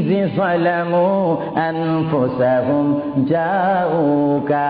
is সালামু আনফুসাহুম জাউকা